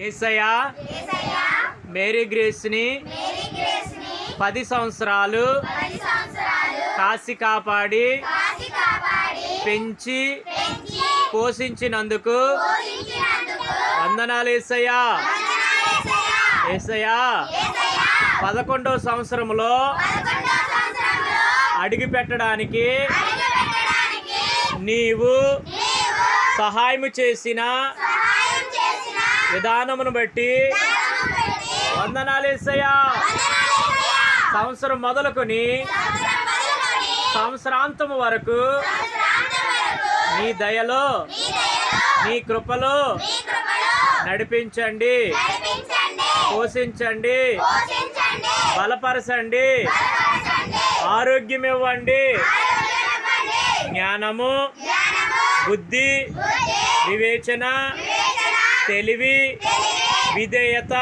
ఏసయ్యా Mary గ్రేస్ని పది సంవత్సరాలు కాసి కాపాడి పెంచి పోషించినందుకు వందనాలు ఏసయ్యా. ఏసయ్యా. పదకొండవ సంవత్సరంలో అడిగి పెట్టడానికి నీవు సహాయము చేసిన విధానమును బట్టి వందనాలేసయ్యా సంవత్సరం మొదలుకొని సంవత్సరాంతము వరకు నీ దయలో నీ కృపలో నడిపించండి. పోషించండి. బలపరచండి. ఆరోగ్యం ఇవ్వండి జ్ఞానము బుద్ధి వివేచన తెలివి విధేయత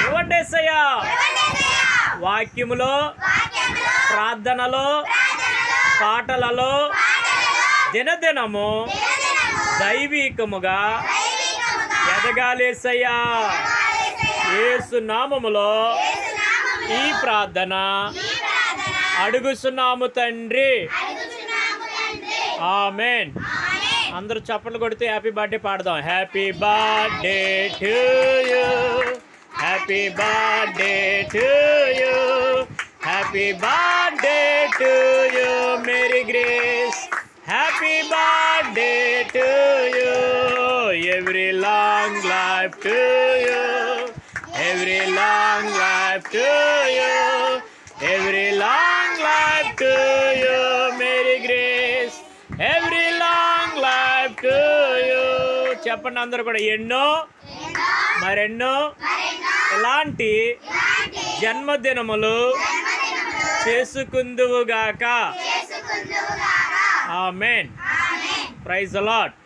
ఇవ్వండి వాక్యములో ప్రార్థనలో పాటలలో దినదినము దైవికముగా ఎదగాలేసయ్యా. ఏసు నామములో ఈ ప్రార్థన అడుగుసున్నాము తండ్రి. ఆమెన్. అందరూ చప్పట్లు కొడితే హ్యాపీ బర్త్డే పాడదాం. Happy birthday to you. Happy birthday to you. Happy birthday to you Mary Grace. Happy birthday to you. Every long life to you. Every long life to you. Every long life to to you. చెప్పండి అందరూ కూడా. ఎన్నో మరెన్నో ఇలాంటి జన్మదినములు చేసుకుందువుగాక. Amen. Praise a lot